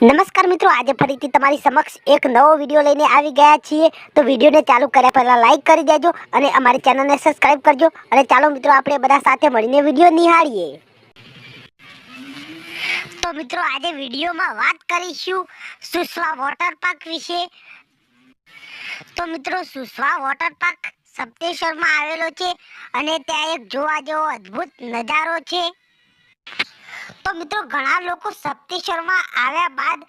નમસ્કાર મિત્રો, આજે ફરીથી તમારી સમક્ષ એક નવો વીડિયો લઈને આવી ગયા છીએ. તો વિડીયોને ચાલુ કર્યા પહેલાં લાઇક કરી દેજો અને અમારી ચેનલને સબસ્ક્રાઈબ કરજો. અને ચાલો મિત્રો, આપણે બધા સાથે મળીને વીડિયો નિહાળીએ. તો મિત્રો, આજે વિડીયોમાં વાત કરીશું સુસવા વોટર પાર્ક વિશે. તો મિત્રો સુસવા વોટર પાર્ક સપ્તેશ્વરમાં આવેલો છે અને ત્યાં એક જોવા જેવો અદ્ભુત નજારો છે. તો મિત્રો, ઘણા લોકો સપ્તેશ્વરમાં આવ્યા બાદ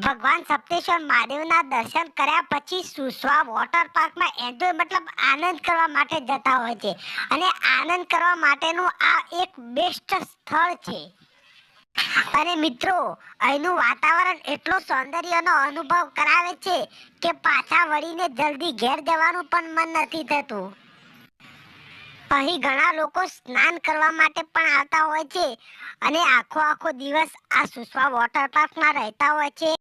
ભગવાન સપ્તેશ્વર મહાદેવના દર્શન કર્યા પછી સુસવા વોટર પાર્કમાં એન્જોય મતલબ આનંદ કરવા માટે જતા હોય છે. અને આનંદ કરવા માટેનું આ એક બેસ્ટ સ્થળ છે. અને મિત્રો, અહીંનું વાતાવરણ એટલો સૌંદર્યનો અનુભવ કરાવે છે કે પાછા વળીને જલ્દી ઘેર જવાનું પણ મન નથી થતું. અહીં ઘણા લોકો સ્નાન કરવા માટે પણ આવતા હોય છે અને આખો આખો દિવસ આ સુસવા વોટર પાર્કમાં રહેતા હોય છે.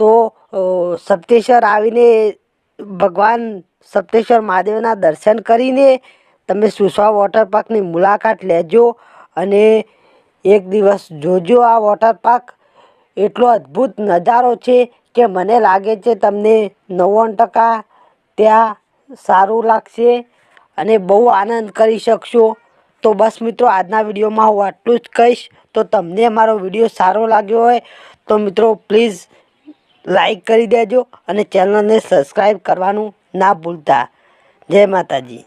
તો સપ્તેશ્વર આવીને ભગવાન સપ્તેશ્વર મહાદેવના દર્શન કરીને તમે સુસવા વોટર પાર્કની મુલાકાત લેજો અને એક દિવસ જોજો આ વોટર પાર્ક. એટલો અદ્ભુત નજારો છે કે મને લાગે છે તમને નવ્વાણું ટકા ત્યાં સારું લાગશે અને બહુ આનંદ કરી શકશો. તો બસ મિત્રો, આજના વિડીયોમાં હું આટલું જ કહીશ. તો તમને મારો વીડિયો સારો લાગ્યો હોય તો મિત્રો, પ્લીઝ લાઈક કરી દેજો અને ચેનલને સબસ્ક્રાઈબ કરવાનું ના ભૂલતા. જય માતાજી.